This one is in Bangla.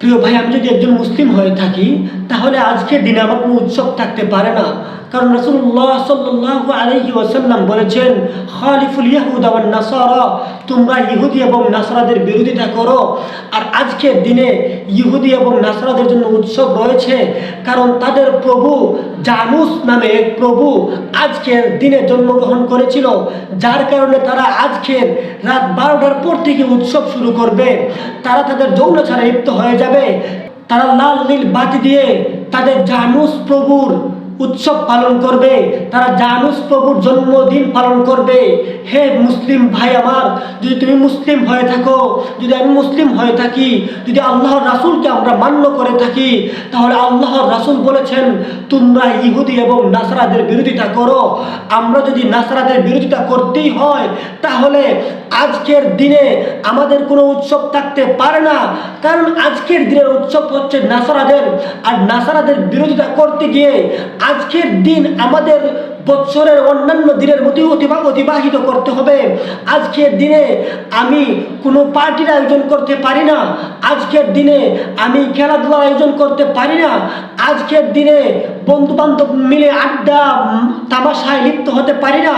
প্রিয় ভাই, আমি যদি একজন মুসলিম হয়ে থাকি, তাহলে আজকে দিনে আমার কোনো উৎসব থাকতে পারে না। কারণ রসুল্লাহ সাল্লাহ আলহি ওসাল্লাম বলেছেন, খালিফুল ইয়াহুদ আবার নাসারা। তোমরা ইহুদি এবং নাসরাদের বিরোধিতা করো। আর আজকের দিনে ইহুদি এবং নাসরাদের জন্য উৎসব রয়েছে, কারণ তাদের প্রভু জানুস নামে এক প্রভু আজকের দিনে জন্মগ্রহণ করেছিল, যার কারণে তারা আজকের রাত বারোটার পর থেকে উৎসব শুরু করবে। তারা তাদের যৌনচারে লিপ্ত হয়ে যাবে। তারা লাল নীল বাতি দিয়ে তাদের জানুস প্রভুর উৎসব পালন করবে, তারা জানুস প্রভুর জন্মদিন পালন করবে। হে মুসলিম ভাই আমার, যদি তুমি মুসলিম হয়ে থাকো, যদি আমি মুসলিম হয়ে থাকি, যদি আল্লাহর রাসূলকে আমরা মান্য করে থাকি, তাহলে আল্লাহর রাসূল বলেছেন, তোমরা ইহুদি এবং নাসরাদের বিরোধিতা করো। আমরা যদি নাসরাদের বিরোধিতা করতেই হয়, তাহলে আজকের দিনে আমাদের কোনো উৎসব থাকতে পারে না। কারণ আজকের দিনের উৎসব হচ্ছে নাসারাদের। আর নাসারাদের বিরোধিতা করতে গিয়ে আজকের দিন আমাদের বৎসরের অন্যান্য দিনের মতো অতিবা- অতিবাহিত করতে হবে। আজকের দিনে আমি কোনো পার্টির আয়োজন করতে পারি না। আজকের দিনে আমি খেলাধুলার আয়োজন করতে পারি না। আজকের দিনে বন্ধু বান্ধব মিলে আড্ডা তামাশায় লিপ্ত হতে পারি না।